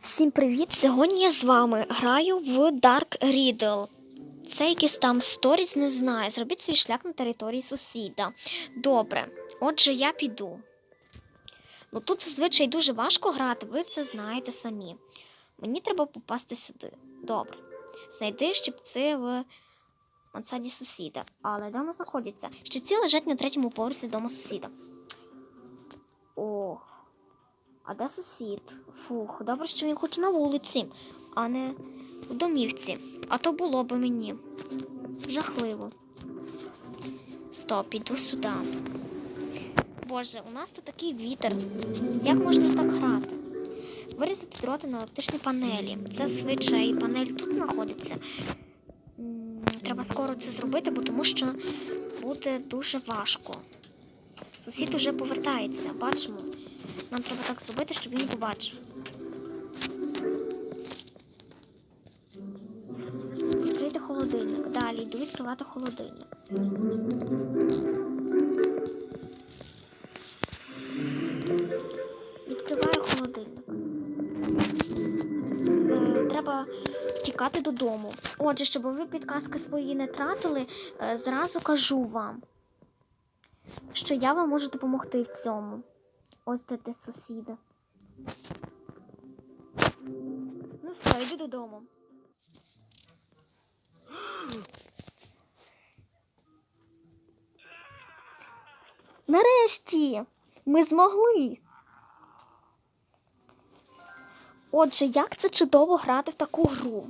Всім привіт! Сьогодні я з вами граю в Dark Riddle. Це якийсь там сторіс, не знаю. Зробіть свій шлях на території сусіда. Добре, отже, я піду. Ну тут зазвичай дуже важко грати, ви це знаєте самі. Мені треба попасти сюди. Добре. Знайди щипці в мансаді сусіда. Але де вони знаходяться? Щипці лежать на третьому поверсі дому сусіда. Ох. А де сусід? Фух, добре, що він хоче на вулиці, а не в домівці. А то було би мені. Жахливо. Стоп, іду сюди. Боже, у нас тут такий вітер. Як можна так грати? Вирізати дроти на електричній панелі. Це звичай панель тут знаходиться. Треба скоро це зробити, бо тому що буде дуже важко. Сусід уже повертається, бачимо. Нам треба так зробити, щоб він побачив. Відкрити холодильник. Далі йду відкривати холодильник. Відкриваю холодильник. Е, треба тікати додому. Отже, щоб ви підказки свої не тратили, е, зразу кажу вам, що я вам можу допомогти в цьому. Ось ти сусіда. Ну все, йди додому. Нарешті ми змогли. Отже, як це чудово грати в таку гру.